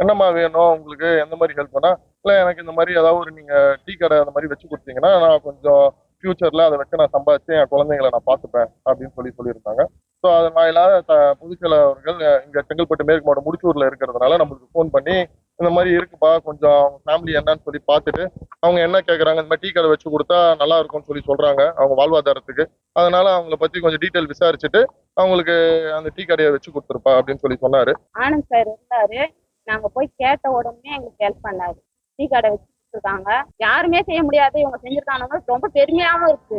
என்னம்மா வேணும்? உங்களுக்கு எந்த மாதிரி ஹெல்ப் பண்ணா இல்லை எனக்கு இந்த மாதிரி ஏதாவது ஒரு நீங்கள் டீ கடை அந்த மாதிரி வச்சு கொடுத்தீங்கன்னா நான் கொஞ்சம் ஃபியூச்சரில் அதை வச்சு நான் சம்பாதிச்சு என் குழந்தைங்களை நான் பார்த்துப்பேன் அப்படின்னு சொல்லி சொல்லியிருந்தாங்க. ஸோ அது வாயிலாக த புதுச்சேல அவர்கள் இங்கே செங்கல்பட்டு மேற்கு மாவட்டம் முடிச்சூரில் இருக்கிறதுனால நம்மளுக்கு ஃபோன் பண்ணி இந்த மாதிரி இருக்குப்பா கொஞ்சம் அவங்க ஃபேமிலி என்னன்னு சொல்லி பார்த்துட்டு அவங்க என்ன கேட்குறாங்க இந்த மாதிரி டீ கடை வச்சு கொடுத்தா நல்லா இருக்கும்னு சொல்லி சொல்கிறாங்க அவங்க வாழ்வாதாரத்துக்கு. அதனால அவங்கள பற்றி கொஞ்சம் டீட்டெயில் விசாரிச்சுட்டு அவங்களுக்கு அந்த டீ கடையை வச்சு கொடுத்துருப்பா அப்படின்னு சொல்லி சொன்னார். ஆனந்த் சார் இருந்தாரு. நாங்க போய் கேட்ட உடனே எங்களுக்கு ஹெல்ப் பண்ணாரு. டீ கடை வச்சுட்டு இருக்காங்க யாருமே செய்ய முடியாது. இவங்க செஞ்சிருக்காங்க ரொம்ப பெருமையாவும் இருக்கு.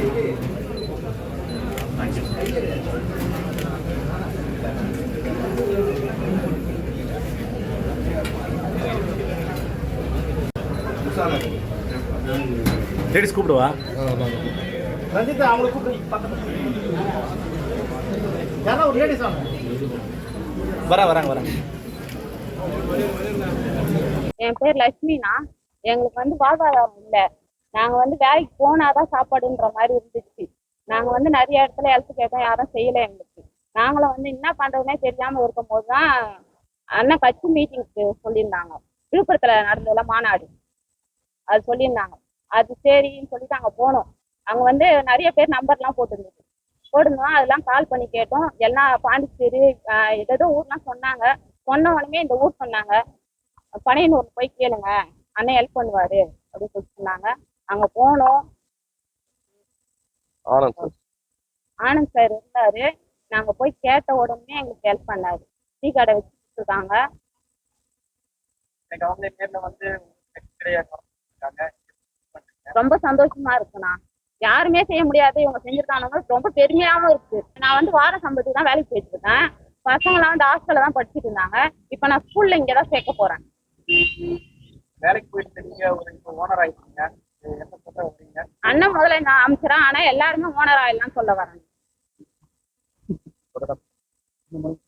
லேடிஸ் கூப்பிடுவா? ரஞ்சித் அவங்களை கூப்பிட்டு பக்கத்துல யாரா ஒரு லேடிஸ் வாங்க. வரா வராங்க வராங்க என் பேர் லட்சுமினா. எங்களுக்கு வந்து வாழ்வாதாரம் இல்லை. நாங்க வந்து வேலைக்கு போனாதான் சாப்பாடுன்ற மாதிரி இருந்துச்சு. நாங்க வந்து நிறைய இடத்துல ஹெல்ப் கேட்டோம் யாரும் செய்யல எங்களுக்கு. நாங்களும் வந்து என்ன பண்றதுனே தெரியாம இருக்கும் போதுதான் அண்ணன் கட்சி மீட்டிங்க்கு சொல்லியிருந்தாங்க. விழுப்புரத்துல நடந்ததுல மாநாடு. அது சொல்லியிருந்தாங்க. அது சரின்னு சொல்லிட்டு அங்க போனோம். அங்க வந்து நிறைய பேர் நம்பர்லாம் போட்டிருந்தது. போட்டிருந்தோம். அதெல்லாம் கால் பண்ணி கேட்டோம். எல்லாம் பாண்டிச்சேரி ஆஹ் ஏதேதோ ஊர்லாம் சொன்னாங்க. சொன்ன உடனே இந்த ஊர் சொன்னாங்க. பனையனூர் போய் கேளுங்க. அண்ணன் ஹெல்ப் பண்ணுவாரு அப்படின்னு சொல்லி சொன்னாங்க. அங்க போனோம். ஆனந்த் சார். ஆனந்த் சார் இருந்தாரு. நாங்க போய் கேட்ட உடனே எங்களுக்கு ஹெல்ப் பண்ணாரு. டீ கடை வச்சுட்டு ரொம்ப சந்தோஷமா இருக்குண்ணா. யாருமே செய்ய முடியாது இவங்க செஞ்சிருக்காங்க ரொம்ப பெருமையாவும் இருக்கு. நான் வந்து வார சம்பளத்துக்கு தான் வேலைக்கு போயிட்டு இருக்கேன். பசங்களாம் வந்து ஹாஸ்டல்ல தான் படிச்சுட்டு இருந்தாங்க. இப்போ நான் ஸ்கூல்ல இங்கே தான் சேர்க்க போறேன். வேலைக்கு போயிட்டு நீங்க ஒரு இப்போ ஓனர் ஆயிட்டீங்க. வரீங்க அண்ணன் முதல்ல நான் அமைச்சரா ஆனா எல்லாருமே ஓனர் ஆயிடலாம் சொல்ல வரேன்.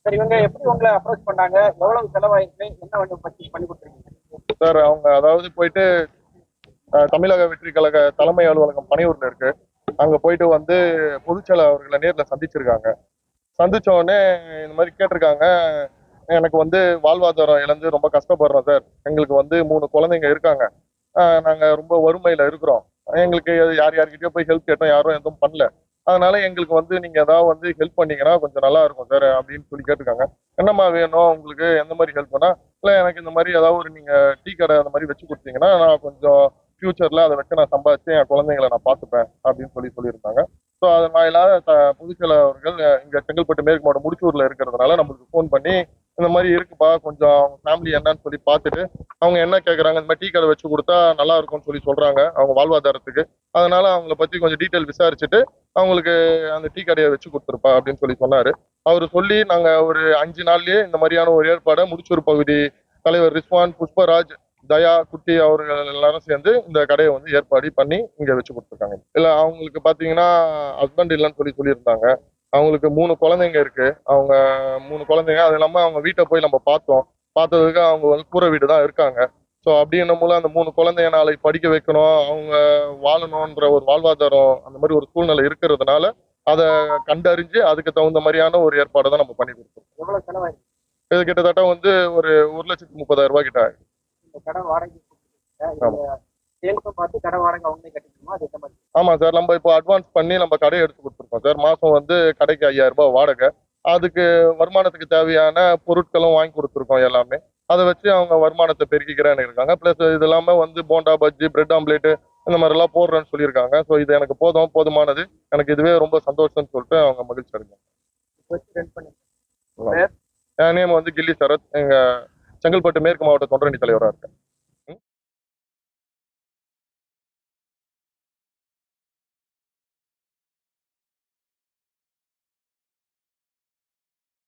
சரி இவங்க எப்படி உங்களை அப்ரோச் பண்ணாங்க? எவ்வளவு செலவாயிருக்கு? என்ன வந்து பத்தி பண்ணி கொடுத்துருக்கீங்க? சார் அவங்க அதாவது போயிட்டு தமிழக வெற்றி கழக தலைமை அலுவலகம் பனையூர்ல இருக்கு. அங்க போயிட்டு வந்து பொதுச்செயலர் அவர்களை நேர்ல சந்திச்சிருக்காங்க. சந்திச்ச உடனே இந்த மாதிரி கேட்டிருக்காங்க. எனக்கு வந்து வாழ்வாதாரம் இழந்து ரொம்ப கஷ்டப்படுறோம் சார். எங்களுக்கு வந்து மூணு குழந்தைங்க இருக்காங்க. நாங்கள் நாங்க ரொம்ப வறுமையில இருக்கிறோம். எங்களுக்கு யார் யார்கிட்டயோ போய் ஹெல்ப் கேட்டோம் யாரும் எதுவும் பண்ணல. அதனால எங்களுக்கு வந்து நீங்க ஏதாவது வந்து ஹெல்ப் பண்ணீங்கன்னா கொஞ்சம் நல்லா இருக்கும் சார் அப்படின்னு சொல்லி கேட்டிருக்காங்க. என்னம்மா வேணும்? உங்களுக்கு எந்த மாதிரி ஹெல்ப் பண்ணா இல்லை எனக்கு இந்த மாதிரி ஏதாவது ஒரு நீங்க டீ கடை அந்த மாதிரி வச்சு கொடுத்தீங்கன்னா நான் கொஞ்சம் ஃபியூச்சரில் அதை வச்சு நான் சம்பாதிச்சு என் குழந்தைங்களை நான் பார்த்துப்பேன் அப்படின்னு சொல்லி சொல்லியிருந்தாங்க. ஸோ அதன் வாயிலாக த புதுச்சேல அவர்கள் இங்கே செங்கல்பட்டு மேற்கு மாவட்டம் முடிச்சூரில் இருக்கிறதுனால நம்மளுக்கு ஃபோன் பண்ணி இந்த மாதிரி இருக்குப்பா கொஞ்சம் அவங்க ஃபேமிலி என்னன்னு சொல்லி பார்த்துட்டு அவங்க என்ன கேட்குறாங்க இந்த மாதிரி டீ கடை வச்சு கொடுத்தா நல்லா இருக்கும்னு சொல்லி சொல்கிறாங்க அவங்க வாழ்வாதாரத்துக்கு. அதனால அவங்கள பற்றி கொஞ்சம் டீட்டெயில் விசாரிச்சுட்டு அவங்களுக்கு அந்த டீ கடையை வச்சு கொடுத்துருப்பா அப்படின்னு சொல்லி சொன்னார். அவர் சொல்லி நாங்கள் ஒரு அஞ்சு நாள்லேயே இந்த மாதிரியான ஒரு ஏற்பாடை முடிச்சூர் பகுதி தலைவர் ரிஸ்வான் புஷ்பராஜ் தயா குட்டி அவர்கள் எல்லாரும் சேர்ந்து இந்த கடையை வந்து ஏற்பாடு பண்ணி இங்க வச்சு கொடுத்துருக்காங்க. இல்ல அவங்களுக்கு பாத்தீங்கன்னா ஹஸ்பண்ட் இல்லைன்னு சொல்லி சொல்லியிருந்தாங்க. அவங்களுக்கு மூணு குழந்தைங்க இருக்கு. அவங்க மூணு குழந்தைங்க அது இல்லாம அவங்க வீட்டை போய் நம்ம பார்த்தோம். பார்த்ததுக்கு அவங்க வந்து கூரை வீடு தான் இருக்காங்க. ஸோ அப்படின்னும் போல அந்த மூணு குழந்தைய நாளைக்கு படிக்க வைக்கணும் அவங்க வாழணுன்ற ஒரு வாழ்வாதாரம் அந்த மாதிரி ஒரு சூழ்நிலை இருக்கிறதுனால அதை கண்டறிஞ்சு அதுக்கு தகுந்த மாதிரியான ஒரு ஏற்பாடை தான் நம்ம பண்ணி கொடுத்தோம். இது கிட்டத்தட்ட வந்து ஒரு ஒரு லட்சத்தி முப்பதாயிரம் ரூபாய் கிட்ட ஆயிடும். இந்த கடை வாடகை கொடுத்துருக்கீங்க. சேல்ஸை பார்த்து கடை வாடகை அவங்களே கட்டிக்கணுமா? அது எந்த மாதிரி? ஆமா சார் நம்ம இப்போ அட்வான்ஸ் பண்ணி நம்ம கடையை எடுத்து கொடுத்துருக்கோம் சார் மாசம் வந்து கடைக்கு ஐயாயிரம் ரூபாய் வாடகை. அதுக்கு வருமானத்துக்கு தேவையான பொருட்களும் வாங்கி கொடுத்துருக்கோம் எல்லாமே. அதை வச்சு அவங்க வருமானத்தை பெருக்கிக்கிறேன்னு இருக்காங்க. ப்ளஸ் இது இல்லாமல் வந்து போண்டா பஜ்ஜி பிரெட் ஆம்லேட்டு இந்த மாதிரிலாம் போடுறேன்னு சொல்லியிருக்காங்க. ஸோ இது எனக்கு போதும் போதுமானது. எனக்கு இதுவே ரொம்ப சந்தோஷம்னு சொல்லிட்டு அவங்க மகிழ்ச்சி அடைஞ்சாங்க. என் நேம் வந்து கில்லி சரத். எங்க செங்கல்பட்டு மேற்கு மாவட்ட தொண்டரணி தலைவராக இருக்கேன்